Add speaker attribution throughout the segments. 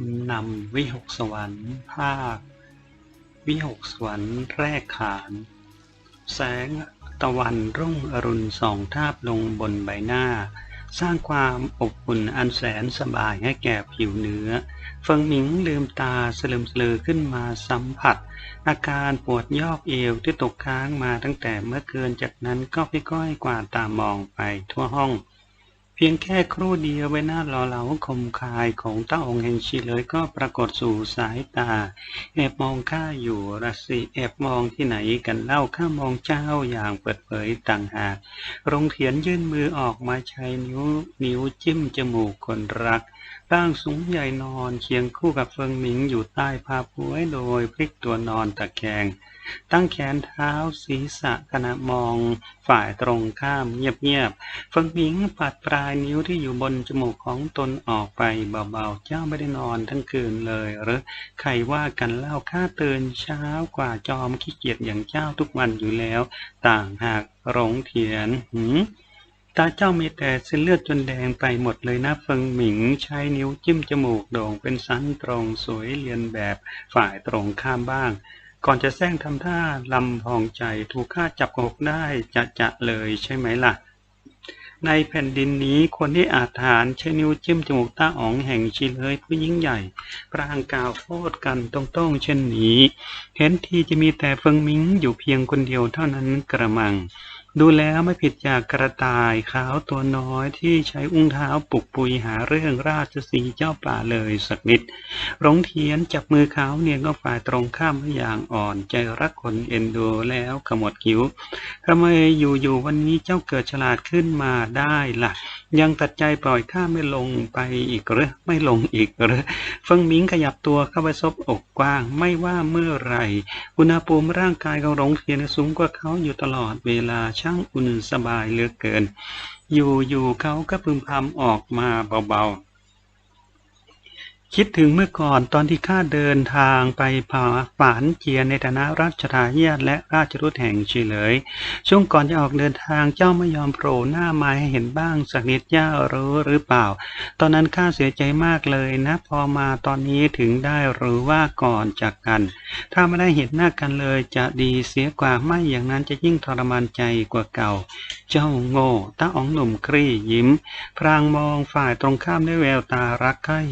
Speaker 1: ำนำวิหกสวรรค์ภาค วิหกสวรรค์แรกขาน แสงตะวันรุ่งอรุณส่องทาบลงบนใบหน้า สร้างความอบอุ่นอันแสนสบายให้แก่ผิวเนื้อเฟิงหมิงลืมตาสลืมสลือขึ้นมาสัมผัส อาการปวดยอกเอวที่ตกค้างมาตั้งแต่เมื่อคืนจากนั้นก็พี่ก้อยกวาดตามองไปทั่วห้อง พียงแค่ครู่เดียวใบหน้าหล่อเหลาคมคายของเต้าองค์แห่งชีเลยก็ปรากฏสู่สายตา แอบมองข้าอยู่รัสสิแอบมองที่ไหนกันเล่าข้ามองเจ้าอย่างเปิดเผยต่างหากรงเถียนยื่นมือออกมาใช้นิ้วนิ้วจิ้มจมูกคนรัก ร่างสูงใหญ่นอนเคียงคู่กับเฟิงหมิงอยู่ใต้ผ้าป่วยโดยพลิกตัวนอนตะแคง ตั้งแขนเท้าศีรษะขณะมองฝ่ายตรงข้ามเงียบๆ เฟิงหมิงปัดปลายนิ้วที่อยู่บนจมูกของตนออกไปเบาๆ เจ้าไม่ได้นอนทั้งคืนเลยหรือใครว่ากันเล่าข้าตื่นเช้ากว่าจอมขี้เกียจอย่างเจ้าทุกวันอยู่แล้ว ต่างหากหลงเถียนหืม ตาเจ้ามีแต่เส้นเลือดจนแดงไปหมดเลยนะเฟิงหมิงใช้นิ้วจิ้มจมูกโด่งเป็นสันตรงสวยเรียนแบบฝ่ายตรงข้ามบ้าง ก่อนจะแซงทำท่าลำพองใจถูกข้าจับกกได้จะจะเลยใช่ไหมล่ะ ในแผ่นดินนี้คนที่อาจฐานใช้นิ้วจิ้มจมูกต้าอ๋องแห่งชีเลยผู้ยิ่งใหญ่ปรางกาวโทษกันตรงๆเช่นนี้ เห็นทีจะมีแต่เฟิงหมิงอยู่เพียงคนเดียวเท่านั้นกระมัง ดูแล้วไม่ผิดจากกระต่ายขาวตัวน้อยที่ใช้อุ้งเท้าปุกปุยหาเรื่องราชสีเจ้าป่าเลยสักนิดหลงเทียนจับมือเขาเนียนก็ฝ่ายตรงข้ามอย่างอ่อนใจรักคนเอ็นดูแล้วขมวดคิ้วทำไมอยู่ๆวันนี้เจ้าเกิดฉลาดขึ้นมาได้ล่ะ ยังตัดใจปล่อยข้าไม่ลงไปอีกหรือไม่ลงอีกหรือเฟิงหมิงขยับตัวเข้าไปซบอกกว้างไม่ว่าเมื่อไหรอุณหภูมิร่างกายของหลงเทียนสูงกว่าเขาอยู่ตลอดเวลาช่างอุ่นสบายเหลือเกิน อยู่ๆเขาก็พึมพำออกมาเบาๆ คิดถึงเมื่อก่อนตอนที่ข้าเดินทางไปผาฝานเจียในฐานะราชทายาทและราชรุตแห่งชีเหลย ช่วงก่อนจะออกเดินทางเจ้าไม่ยอมโผล่หน้ามาให้เห็นบ้างสักนิดย่ารู้หรือเปล่า ตอนนั้นข้าเสียใจมากเลยนะ พอมาตอนนี้ถึงได้รู้ว่าก่อนจากกัน ถ้าไม่ได้เห็นหน้ากันเลยจะดีเสียกว่าไม่อย่างนั้นจะยิ่งทรมานใจกว่าเก่า เจ้าโง่ตาอ๋องหนุ่มครี่ยิ้ม พรางมองฝ่ายตรงข้ามด้วยแววตารักใคร่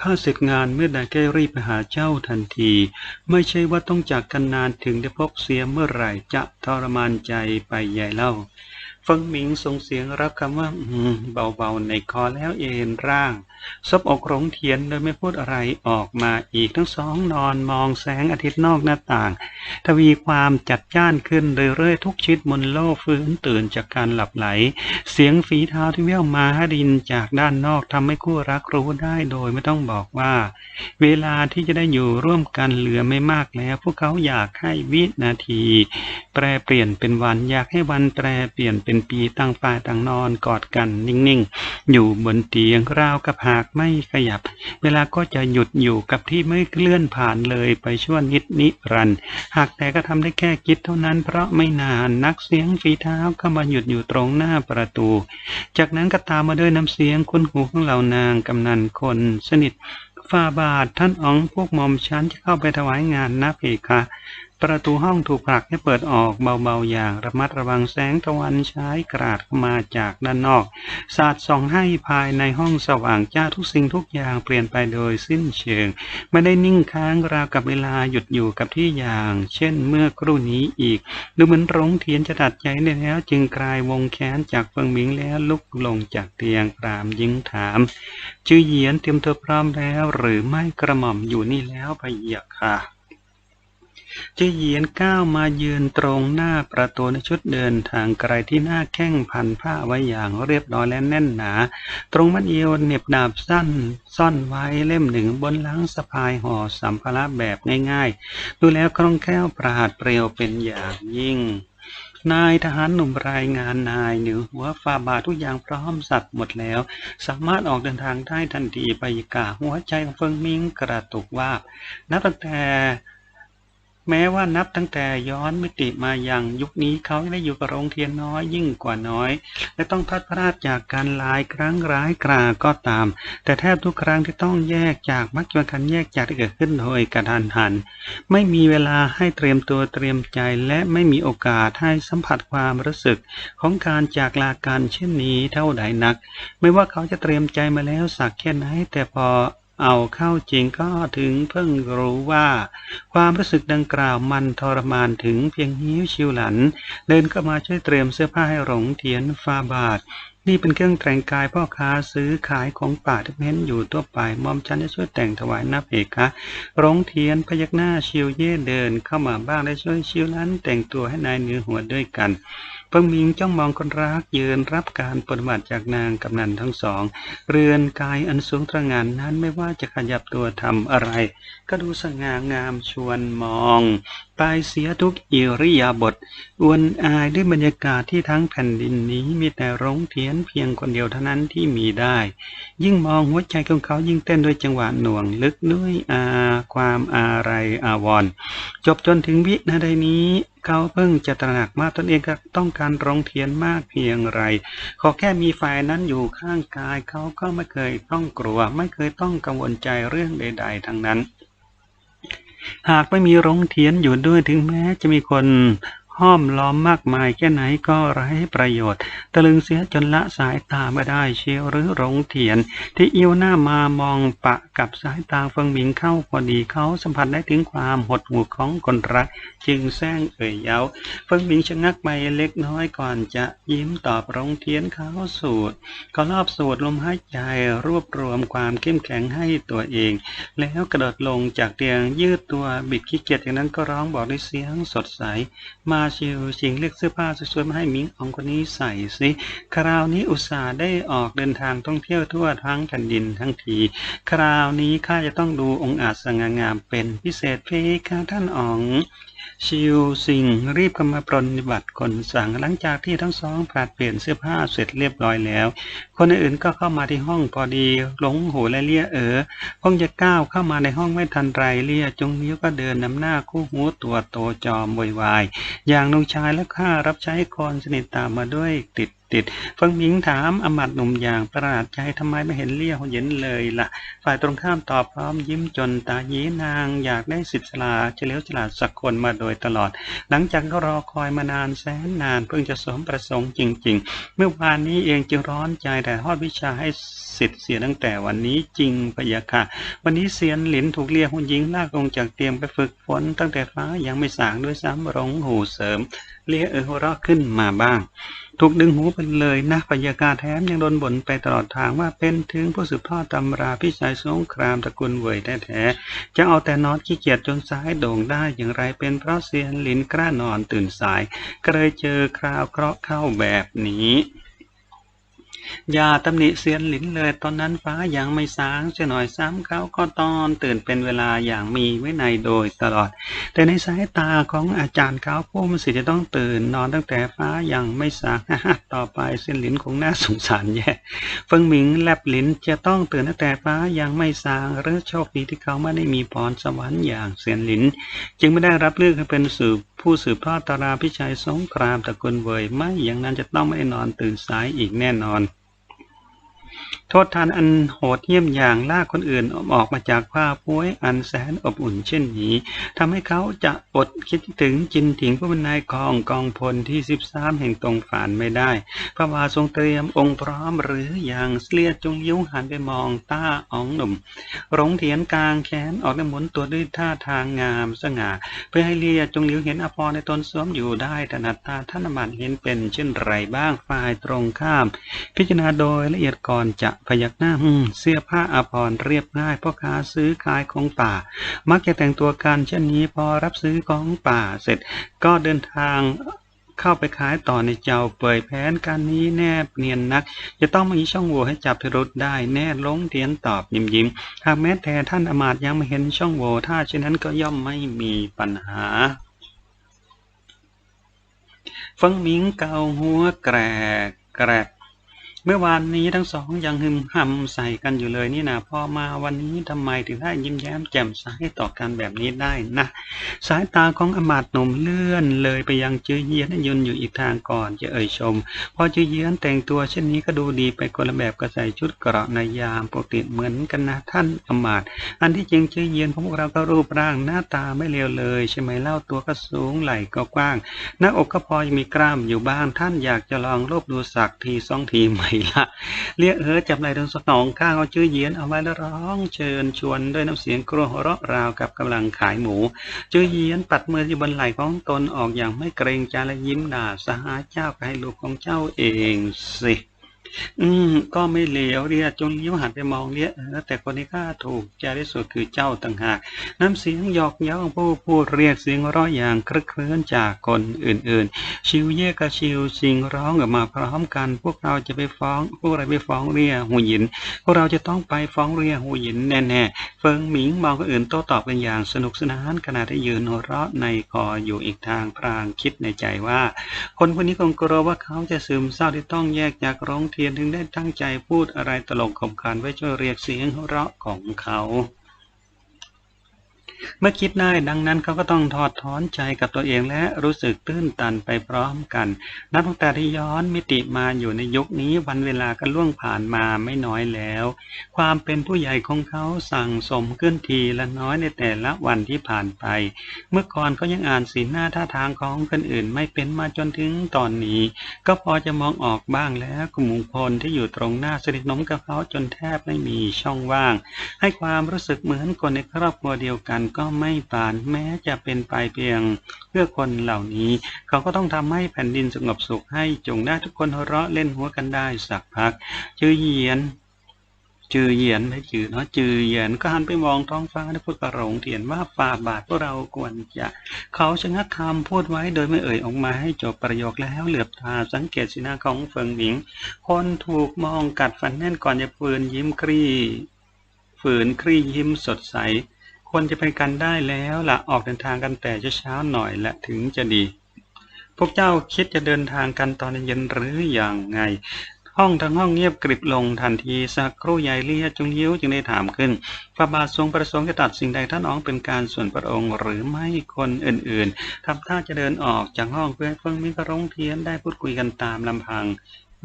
Speaker 1: ข้าเสร็จงานเมื่อใดก็รีบไปหาเจ้าทันที ไม่ใช่ว่าต้องจากกันนานถึงได้พบเสียเมื่อไหร่จะทรมานใจไปใหญ่เล่า ฟังหมิงส่งเสียงรับคำว่าเบาๆในคอแล้วเอ็นร่าง ซบอกหลงเทียนโดยไม่พูดอะไรออกมาอีกทั้งสองนอนมองแสงอาทิตย์นอกหน้าต่าง ทวีความจัดจ้านขึ้นเรื่อยๆทุกชิดบนโลกฟื้นตื่นจากการหลับไหล เสียงฝีเท้าที่แว่วมาหดินจากด้านนอกทำให้คู่รักรู้ได้โดยไม่ต้องบอกว่า เวลาที่จะได้อยู่ร่วมกันเหลือไม่มากแล้ว พวกเขาอยากให้วินาที แปรเปลี่ยนเป็นวันอยากให้วันแปรเปลี่ยนเป็นปีต่างฝ่ายต่างนอนกอดกันนิ่งๆ อยู่บนเตียงราวกับหากไม่ขยับ เวลาก็จะหยุดอยู่กับที่ไม่เคลื่อนผ่านเลยไปชั่วนิดนิรันด์หากแต่ก็ทำได้แค่คิดเท่านั้นเพราะไม่นานนักเสียงฝีเท้าก็มาหยุดอยู่ตรงหน้าประตู จากนั้นก็ตามมาด้วยน้ำเสียงคุ้นหูของเหล่านางกำนันคนสนิทฝ่าบาทท่านอ๋องพวกหมอมฉันจะเข้าไปถวายงานนะเพคะ ประตูห้องถูกผลักให้เปิดออกเบาๆอย่างระมัดระวังแสงตะวันฉายกราดเข้ามาจากด้านนอก สาดส่องให้ภายในห้องสว่างจ้าทุกสิ่งทุกอย่างเปลี่ยนไปโดยสิ้นเชิง ไม่ได้นิ่งค้างราวกับเวลาหยุดอยู่กับที่อย่าง เช่นเมื่อครู่นี้อีก ดูเหมือนรงเทียนจะตัดใจได้แล้ว จึงกลายวงแขนจากเฟิงหมิงแล้วลุกลงจากเตียงปรามยิงถามจื้อเยียนเตรียมตัวพร้อมแล้ว หรือไม่กระหม่อมอยู่นี่แล้วพะเยะค่ะ เจีเหยียนก้าวมายืนตรงหน้าประตูในชุดเดินทางไกลที่หน้าแข้งพันผ้าไว้อย่างเรียบร้อยและแน่นหนา ตรงมัดเอวเน็บดาบสั้น ซ่อนไว้เล่มหนึ่งบนหลังสะพายห่อสัมภาระแบบง่ายๆ ดูแล้วคล่องแคล่วปราดเปรียวเป็นอย่างยิ่งนายทหารหนุ่มรายงานนายเหนือหัวฝ่าบาททุกอย่างพร้อมสับหมดแล้ว สามารถออกเดินทางได้ทันทีไปกาหัวใจของเฟิงมิงกระตุกว่า นับตั้งแต่ แม้ว่านับตั้งแต่ย้อนมิติมาอย่างยุคนี้เขาได้อยู่กับโรงเทียนน้อยยิ่งกว่าน้อย และต้องพัดพลาดจากการหลายครั้งร้ายกราก็ตาม แต่แทบทุกครั้งที่ต้องแยกจากมักจะเป็นการแยกจากที่เกิดขึ้นโดยกระทันหัน ไม่มีเวลาให้เตรียมตัวเตรียมใจและไม่มีโอกาสให้สัมผัสความรู้สึกของการจากลากันเช่นนี้เท่าใดนัก ไม่ว่าเขาจะเตรียมใจมาแล้วสักแค่ไหนแต่พอ เอาเข้าจริงก็ถึงเพิ่งรู้ว่า ความรู้สึกดังกล่าวมันทรมานถึงเพียงหิ้วชิวหลัน เดินเข้ามาช่วยเตรียมเสื้อผ้าให้หลงเทียนฟาบาทนี่เป็นเครื่องแต่งกายพ่อค้าซื้อขายของป่าที่เห็นอยู่ทั่วไปมอมฉันจะช่วยแต่งถวายนับเอกคะหลงเทียนพยักหน้าชิวเย่เดินเข้ามาบ้างได้ช่วยชิวหลันแต่งตัวให้นายเนื้อหัวด้วยกัน เพิ่งมิงจ้องมองคนรักยืนรับการปฏิบัติจากนางกำนันทั้งสอง เรือนกายอันสูงตระหงานนั้นไม่ว่าจะขยับตัวทำอะไร ก็ดูสง่างามชวนมองตายเสียทุกอิริยาบถอวนอายด้วยบรรยากาศที่ทั้งแผ่นดินนี้มีแต่ร้องเทียนเพียงคนเดียวเท่านั้นที่มีได้ ยิ่งมองหัวใจของเขายิ่งเต้นด้วยจังหวะหน่วงลึกด้วยอาความอาไรอาวรณ์จบจนถึงวินาทีนี้ เขาเพิ่งจะตระหนักว่าตนเองก็ต้องการร้องเทียนมากเพียงไร ขอแค่มีฝ่ายนั้นอยู่ข้างกายเขาก็ไม่เคยต้องกลัว ไม่เคยต้องกังวลใจเรื่องใด ๆ ทั้งนั้น หากไม่มีโรงเทียนอยู่ด้วยถึงแม้จะมีคนห้อมล้อมมากมายแค่ไหนก็ไร้ประโยชน์ ตะลึงเสียจนละสายตาไม่ได้เชียวหรือโรงเทียน ที่เอี้ยวหน้ามามองปะกับสายตาเฟิงหมิงเข้าพอดีเขาสัมผัสได้ถึงความหดหู่ของคนรัก จึงแซงเอ่ยเย้าเฟิงหมิงชะงักไปเล็กน้อยก่อนจะยิ้มตอบโรงเทียนเขาสูดก็รอบสูดลมหายใจรวบรวมความเข้มแข็งให้ตัวเอง แล้วกระโดดลงจากเตียงยืดตัวบิดขี้เกียจอย่างนั้นก็ร้องบอกด้วยเสียงสดใส มาชิวชิงเลือกเสื้อผ้าสวยๆมาให้หมิงอองคนนี้ใส่สิคราวนี้อุตส่าห์ได้ออกเดินทางท่องเที่ยวทั่วทั้งแผ่นดินทั้งทีคราวาวนี้ข้าจะต้องดูองค์อาจสง่างามเป็นพิเศษเพคะท่านอ๋อง ชิวสิงรีบเข้ามาปรนนิบัติคนสั่งหลังจากที่ทั้งสองผลัดเปลี่ยนเสื้อผ้าเสร็จเรียบร้อยแล้ว คนอื่นก็เข้ามาที่ห้องพอดีหลงหูและเลี่ยเออคงจะก้าวเข้ามาในห้องไม่ทันไรเลี่ยจงนิ้วก็เดินนำหน้าคู่หูตัวโตจอมวยวาย อย่างนุงชายและข้ารับใช้คนสนิทตามมาด้วยติดติดฟังหมิงถามอมัดหนุ่มอย่างประหลาดใจทำไมไม่เห็นเลี่ยวเย็นเลยล่ะ ฝ่ายตรงข้ามตอบพร้อมยิ้มจนตายีนางอยากได้สิทธิ์สลาเฉลียวฉลาดสักคนมาโดยตลอด หลังจากก็รอคอยมานานแสนนานเพิ่งจะสมประสงค์จริง ๆ เมื่อวานนี้เองจึงร้อนใจแต่ทอดวิชาให้สิทธิ์เสียตั้งแต่วันนี้จริงพะยะค่ะ วันนี้เสียนหลินถูกเรียกหุ่นหญิงลากลงจากเตียงไปฝึกฝนตั้งแต่ฟ้ายังไม่สางด้วยซ้ำร้องหูเสริม เรียกเออหัวเราะขึ้นมาบ้างถูกดึงหูไปเลยนะพยากาแถมยังโดนบ่นไปตลอดทางว่าเป็นถึงผู้สืบทอดตำราพิชัยสงครามตระกูลเวยแท้ๆจะเอาแต่นอนขี้เกียจจนสายโด่งได้อย่างไรเป็นเพราะเซียนลินกล้านอนตื่นสายก็เลยเจอคราวเคราะห์เข้าแบบนี้ อย่าตำหนิเซียนหลินเลยตอนนั้นฟ้ายังไม่สางเสียหน่อยซ้ำเขาก็ตอนตื่นเป็นเวลาอย่างมีไว้ในโดยตลอด แต่ในสายตาของอาจารย์เขาผู้มันสิจะต้องตื่นนอนตั้งแต่ฟ้ายังไม่สางต่อไปเซียนหลินคงน่าสงสารแย่เฟิงหมิงแลบหลินจะต้องตื่นตั้งแต่ฟ้ายังไม่สางหรือโชคดีที่เขาไม่ได้มีพรสวรรค์อย่างเซียนหลิน จึงไม่ได้รับเลือกให้เป็นสืบ ผู้สืบทอดตาราพิชัยสงครามตระกูลเวยไม่อย่างนั้นจะต้องไม่ได้นอนตื่นสายอีกแน่นอน โทษทานอันโหดเยี่ยมอย่างลากคนอื่นออกมาจากผ้าป่วยอันแสนอบอุ่นเช่นนี้ทำให้เขาจะอดคิดถึงจินถิงผู้เป็นายกองกองพลที่สิบสามแห่งตรงฝานไม่ได้ พระบาททรงเตรียมองค์พร้อมหรืออย่างเลียดจงยิ้วหันไปมองต้าอ๋องหนุ่มหลงเถียนกลางแขนออกได้หมุนตัวด้วยท่าทางงามสง่า เพื่อให้เลียจงหลิวเห็นอภรในตนสวมอยู่ได้ถนัดตาท่านอมัดเห็นเป็นเช่นไรบ้างฝ่ายตรงข้าม พิจารณาโดยละเอียดก่อนจะพยักหน้าอืมเสื้อผ้าอภรณ์เรียบง่ายพ่อค้าซื้อขายของป่า มักจะแต่งตัวกันเช่นนี้พอรับซื้อของป่าเสร็จ ก็เดินทางเข้าไปขายต่อในเจ้าเปยแผนการนี้แนบเนียนนัก จะต้องมีช่องโหว่ให้จับพิรุษได้แน่ลงเทียนตอบยิ้มยิ้มหากแม้แต่ท่านอมาตย์ยังไม่เห็นช่องโหว่ถ้าเช่นนั้นก็ย่อมไม่มีปัญหาฟังหมิงเกาหัวแกรกแกรก เมื่อวานนี้ทั้งสองยังหึมหำใส่กันอยู่เลยนี่นะพอมาวันนี้ทำไมถึงได้ยิ้มแย้มแจ่มใสต่อกันแบบนี้ได้นะสายตาของอมาตหนุ่มเลื่อนเลยไปยังจื้อเยียนยนอยู่อีกทางก่อนจะเอ่ยชม พอจื้อเยียนแต่งตัวเช่นนี้ก็ดูดีไปคนละแบบก็ใส่ชุดเกราะในยามปกติเหมือนกันนะท่านอมาตอันที่จริงจื้อเยียนพวกเราก็รูปร่างหน้าตาไม่เลวเลยใช่ไหมเล่าตัวก็สูงไหล่ก็กว้าง หน้าอกก็พอมีกล้ามอยู่บ้างท่านอยากจะลองรูปดูสักทีสองทีไหมล่ะ เรียกเออจับไหล่ทั้งสองข้างเอาชื่อเยียนเอาไว้แล้วร้องเชิญชวนด้วยน้ำเสียงกรัวหัวเราะราวกับกำลังขายหมู ชื่อเยียนปัดมืออยู่บนไหล่ของตนออกอย่างไม่เกรงใจและยิ้มด่าสหาเจ้าให้ลูกของเจ้าเองสิ อืม ก็ไม่เหลวเรียจนเลี้ยวหันไปมองเลี้ยเออแต่คนที่ข้าถูกใจที่สุดคือเจ้าต่างหาก น้ำเสียงหยอกเย้าผู้พูดเรียกเสียงร้อยอย่างครึกครื้นจากคนอื่นๆ ชิวเย่กับชิวสิงร้องออกมาพร้อมกัน พวกเราจะไปฟ้อง พวกเราไปฟ้องเรียหูหยิน พวกเราจะต้องไปฟ้องเรียหูหยินแน่ๆ เฟิงหมิงมองคนอื่นโต้ตอบกันอย่างสนุกสนานขณะที่ยืนหัวเราะในคออยู่อีกทางพรางคิดในใจว่า คนคนนี้คงกลัวว่าเขาจะซึมเศร้าที่ต้องแยกจากร้องทีเทียนถึงได้ตั้งใจพูดอะไรตลกขบขันไว้ช่วยเรียกเสียงหัวเราะของเขา เมื่อคิดได้ดังนั้นเขาก็ต้องถอดถอนใจกับตัวเองและรู้สึกตื้นตันไปพร้อมกัน นับตั้งแต่ที่ย้อนมิติมาอยู่ในยุคนี้วันเวลาก็ล่วงผ่านมาไม่น้อยแล้ว ความเป็นผู้ใหญ่ของเขาสั่งสมขึ้นทีละน้อยในแต่ละวันที่ผ่านไป เมื่อก่อนเขายังอ่านสีหน้าท่าทางของคนอื่นไม่เป็นมาจนถึงตอนนี้ ก็พอจะมองออกบ้างแล้วกลุ่มพลที่อยู่ตรงหน้าสนิทนมกับเขาจนแทบไม่มีช่องว่าง ให้ความรู้สึกเหมือนคนในครอบครัวเดียวกันก็ไม่ปานแม้จะเป็นไปเพียงเพื่อคนเหล่านี้ เขาก็ต้องทำให้แผ่นดินสงบสุขให้จงได้ทุกคนหัวเราะเล่นหัวกันได้สักพักจือเยียนจือเยียนไม่จือเนาะจือเยียนก็หันไปมองท้องฟ้าแล้พูดกระโรงเถียนว่าฝ่าบาทพวกเราควรจะ เขาชะงักคำพูดไว้โดยไม่เอ่ยออกมาให้จบประโยคแล้วเหลือบตาสังเกตสีหน้าของเฟิงหมิง คนถูกมองกัดฟันแน่นก่อนจะฟืนยิ้มครี่ฝืนครี่ยิ้มสดใส ควรจะไปกันได้แล้วละออกเดินทางกันแต่เช้าหน่อยและถึงจะดี พวกเจ้าคิดจะเดินทางกันตอนเย็นหรืออย่างไง ห้องทั้งห้องเงียบกริบลงทันทีสักครู่ใหญ่เลียจุงยิ้วจึงได้ถามขึ้น พระบาททรงประสงค์จะตัดสิ่งใดท่านน้องเป็นการส่วนพระองค์หรือไม่คนอื่นๆทำท่าจะเดินออกจากห้องเพื่อให้เฟิงมิกระรงเทียนได้พูดคุยกันตามลำพัง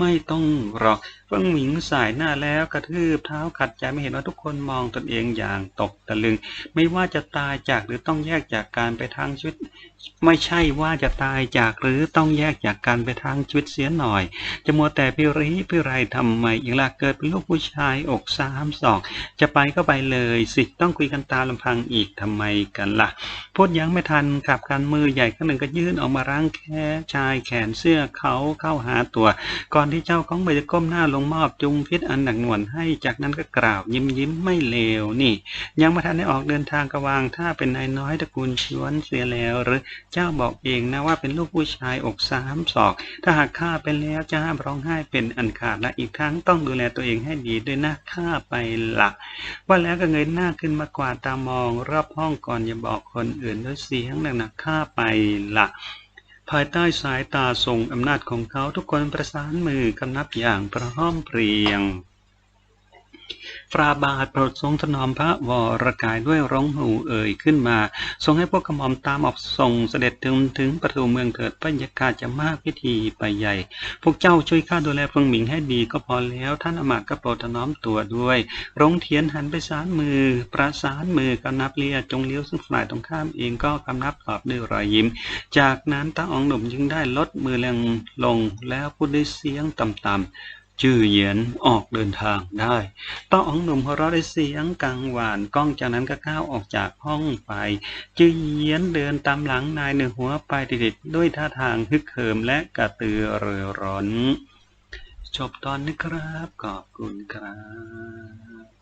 Speaker 1: ไม่ต้องหรอกเฟิงหมิงสายหน้าแล้วกระทืบเท้าขัดใจไม่เห็นว่าทุกคนมองตนเองอย่างตกตะลึง ไม่ว่าจะตายจากหรือต้องแยกจากการไปทางชีวิต ไม่ใช่ว่าจะตายจากหรือต้องแยกจากการไปทางชีวิตเสียหน่อย จะมัวแต่พิริพิไรทำไมอีกล่ะเกิดเป็นลูกผู้ชายอกสามสองจะไปก็ไปเลยสิต้องคุยกันตาลำพังอีกทำไมกันละ่ะพูดยังไม่ทันขับการมือใหญ่ข้างหนึ่งก็ยื่นออกมาร่างแค่ชายแขนเสื้อเขาเข้าหาตัว ก่อนที่เจ้าของใบจะก้มหน้าลงมอบจุงพิษอันหนักหน่วงให้จากนั้นก็กล่าวยิ้มยิ้มไม่เลวนี่ ยังไม่ทันได้ออกเดินทางกระวางถ้าเป็นนายน้อยตระกูลชวนเสียแล้วหรือเจ้าบอกเองนะว่าเป็นลูกผู้ชายอกสามศอก ถ้าหากข้าไปแล้วจะห้ามร้องไห้เป็นอันขาดและอีกทั้งต้องดูแลตัวเองให้ดีด้วยนะข้าไปละว่าแล้วก็เงยหน้าขึ้นมากวาดตามองรอบห้องก่อนอย่าบอกคนอื่นด้วยเสียงหนักๆข้าไปละภายใต้สายตาทรงอำนาจของเขาทุกคนประสานมือกำนับอย่างพร้อมเพรียง ฟราบาทโปรดทรงถนอมพระวรกายด้วยร้องหูเอ่ยขึ้นมา ทรงให้พวกกระหม่อมตามออกทรงเสด็จถึงถึงประตูเมืองเถิดพระยากาจะมากพิธีไปใหญ่ พวกเจ้าช่วยข้าดูแลเฟิงหมิงให้ดีก็พอแล้วท่านอมาตก็โปรดถนอมตัวด้วยร้องเทียนหันไปสานมือ ประสานมือกำนับเลียจงเลี้ยวซึ่งฝ่ายตรงข้ามเองก็กำนับตอบด้วยรอยยิ้ม จากนั้นตาองหนุ่มจึงได้ลดมือแรงลงแล้วพูดด้วยเสียงต่ำๆ จื่อเหยียนออกเดินทางได้ต้อองหนุ่มหัวเราะได้เสียงกังวานก้องจากนั้นก็ก้าวออกจากห้องไป จื่อเหยียนเดินตามหลังนายหนึ่งหัวไปติดๆด้วยท่าทางฮึกเหิมและกระตือรือร้นจบตอนนี้ครับ ขอบคุณครับ